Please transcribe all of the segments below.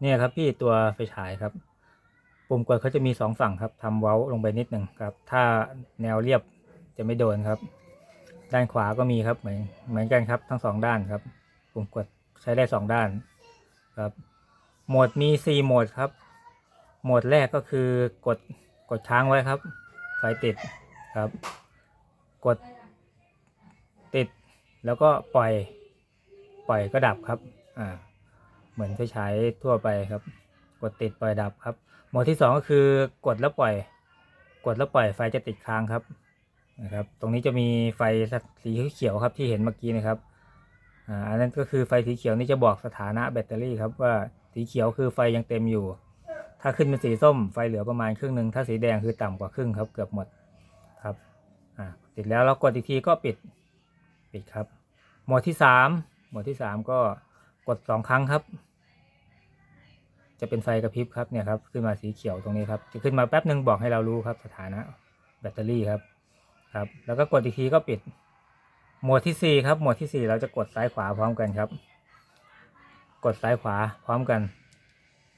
เนี่ยครับพี่ตัวไฟฉายครับ ปุ่มกดเขาจะมีสองฝั่งครับทำเว้าลงไปนิดหนึ่งครับ ถ้าแนวเรียบจะไม่โดนครับ ด้านขวาก็มีครับเหมือนเหมือนกันครับ ทั้งสองด้านครับ ปุ่มกดใช้ได้สองด้านครับ โหมดมีสี่โหมดครับ โหมดแรกก็คือกดกดค้างไว้ครับ ไฟติดครับ กดติดแล้วก็ปล่อย ปล่อยก็ดับครับ อ่า เหมือนไฟฉายทั่วไปครับ กดติดปล่อยดับครับ โหมดที่สองก็คือกดแล้วปล่อย กดแล้วปล่อยไฟจะติดค้างครับนะครับ ตรงนี้จะมีไฟสีเขียวครับที่เห็นเมื่อกี้นะครับอ่าอันนั้นก็คือไฟสีเขียวนี่จะบอกสถานะแบตเตอรี่ครับว่าสีเขียวคือไฟยังเต็มอยู่ ถ้าขึ้นเป็นสีส้มไฟเหลือประมาณครึ่งหนึ่งถ้าสีแดงคือต่ำกว่าครึ่งครับเกือบหมดครับอ่าติดแล้วเรากดอีกทีก็ปิดปิดครับโหมดที่สามโหมดที่สามก็กดสองครั้งครับ จะเป็นไฟกระพริบครับเนี่ยครับขึ้นมาสีเขียวตรงนี้ครับจะขึ้นมาแป๊บหนึ่งบอกให้เรารู้ครับสถานะแบตเตอรี่ครับครับแล้วก็กดอีกทีก็ปิดโหมดที่สี่ครับโหมดที่สี่เราจะกดซ้ายขวาพร้อมกันครับ กดซ้ายขวาพร้อมกัน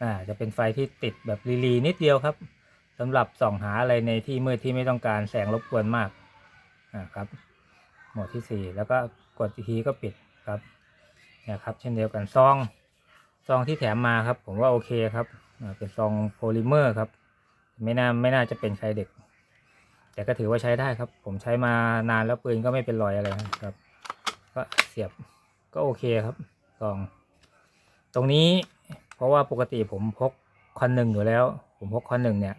อ่าจะเป็นไฟที่ติดแบบรีๆนิดเดียวครับสำหรับส่องหาอะไรในที่มืดที่ไม่ต้องการแสงรบกวนมากอ่าครับ โหมดที่สี่แล้วก็กดอีกทีก็ปิดครับเนี่ยครับเช่นเดียวกันซอง ซองที่แถมมาครับ ผมว่าโอเคครับเป็นซองโพลิเมอร์ครับ ไม่น่าไม่น่าจะเป็นใครเด็ก แต่ก็ถือว่าใช้ได้ครับ ผมใช้มานานแล้วปืนก็ไม่เป็นรอยอะไรครับ ก็เสียบก็โอเคครับซอง ตรงนี้เพราะว่าปกติผมพกคอนหนึ่งอยู่แล้ว ผมพกคอนหนึ่งเนี่ย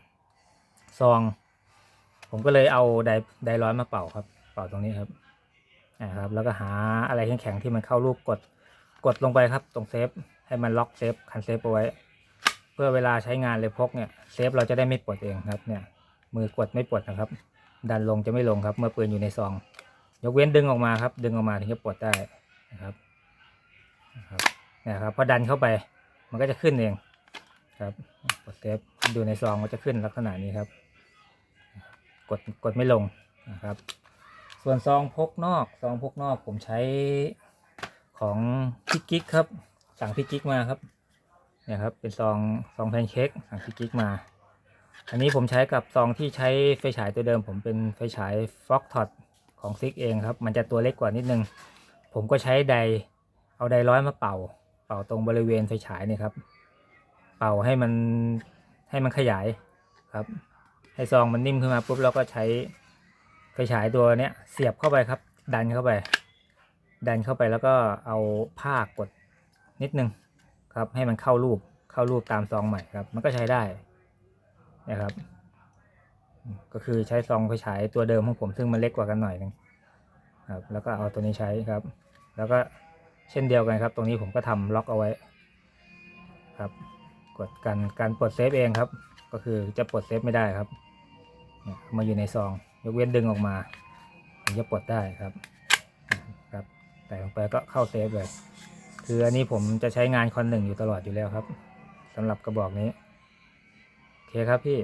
ซอง ผมก็เลยเอาไดไดร้อนมาเป่าครับ เป่าตรงนี้ครับอ่าครับ แล้วก็หาอะไรแข็งๆที่มันเข้ารูปกดกดลงไปครับตรงเซฟ ให้มันล็อกเซฟคันเซฟเอาไว้ เพื่อเวลาใช้งานเลยพกเนี่ยเซฟเราจะได้ไม่ปลดเองครับเนี่ยมือกดไม่ปลดนะครับ ดันลงจะไม่ลงครับ เมื่อปืนอยู่ในซอง ยกเว้นดึงออกมาครับ ดึงออกมาถึงจะปลดได้นะครับนะครับเนี่ยครับพอดันเข้าไปมันก็จะขึ้นเองครับกดเซฟดูในซองก็จะขึ้นลักษณะนี้ครับ กดกดไม่ลงนะครับ ส่วนซองพกนอกซองพกนอกผมใช้ของกิ๊กครับ สั่งพี่กิ๊กมาครับเนี่ยครับ เป็นซองซองแพนเค้กสั่งพี่กิ๊กมา อันนี้ผมใช้กับซองที่ใช้ไฟฉายตัวเดิม ผมเป็นไฟฉายฟ็อกท็อตของซิกเองครับ มันจะตัวเล็กกว่านิดนึง ผมก็ใช้ไดเอาไดร้อยมาเป่า เป่าตรงบริเวณไฟฉายเนี่ยครับ เป่าให้มันให้มันขยายครับ ให้ซองมันนิ่มขึ้นมาปุ๊บเราก็ใช้ไฟฉายตัวเนี้ยเสียบเข้าไปครับ ดันเข้าไป ดันเข้าไปแล้วก็เอาผ้ากด นิดนึงครับ ให้มันเข้ารูปเข้ารูปตามซองใหม่ครับ มันก็ใช้ได้นะครับ ก็คือใช้ซองไฟฉายตัวเดิมของผมซึ่งมันเล็กกว่ากันหน่อยหนึงครับ แล้วก็เอาตัวนี้ใช้ครับ แล้วก็เช่นเดียวกันครับ ตรงนี้ผมก็ทำล็อกเอาไว้ครับ กดการการปลดเซฟเองครับ ก็คือจะปลดเซฟไม่ได้ครับเนี่ยมาอยู่ในซอง ยกเว้นดึงออกมาถึงจะปลดได้ครับ ครับ แต่ลงไปก็เข้าเซฟเลย คืออันนี้ผมจะใช้งานคอนหนึ่งอยู่ตลอดอยู่แล้วครับสำหรับกระบอกนี้ โอเคครับพี่